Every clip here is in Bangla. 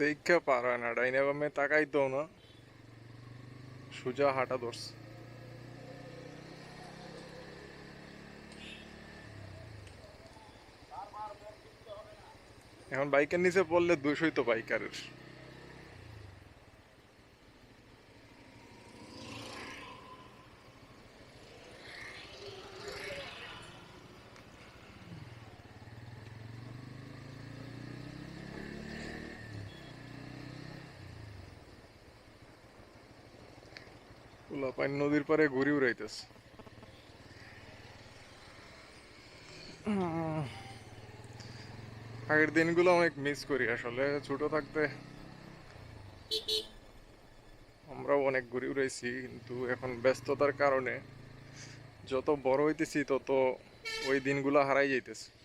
দেখা পার হয় না ডাইনে বামে তাকাইতো না। সুজা হাঁটা ধরছে। এখন বাইকের নিচে পড়লে দুশোই তো বাইকারের। নদীর পারে ঘুরি উড়াইতেছে। আগের দিনগুলো অনেক মিস করি আসলে, ছোট থাকতে আমরাও অনেক ঘুরি উড়াইছি, কিন্তু এখন ব্যস্ততার কারণে যত বড় হইতেছি তত ওই দিনগুলো হারাই যাইতেছে।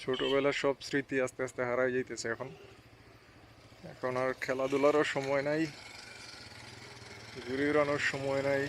ছোটবেলার সব স্মৃতি আস্তে আস্তে হারাই যাইতেছে এখন। এখন আর খেলাধুলারও সময় নাই, ঘুরে বেড়ানোর সময় নাই।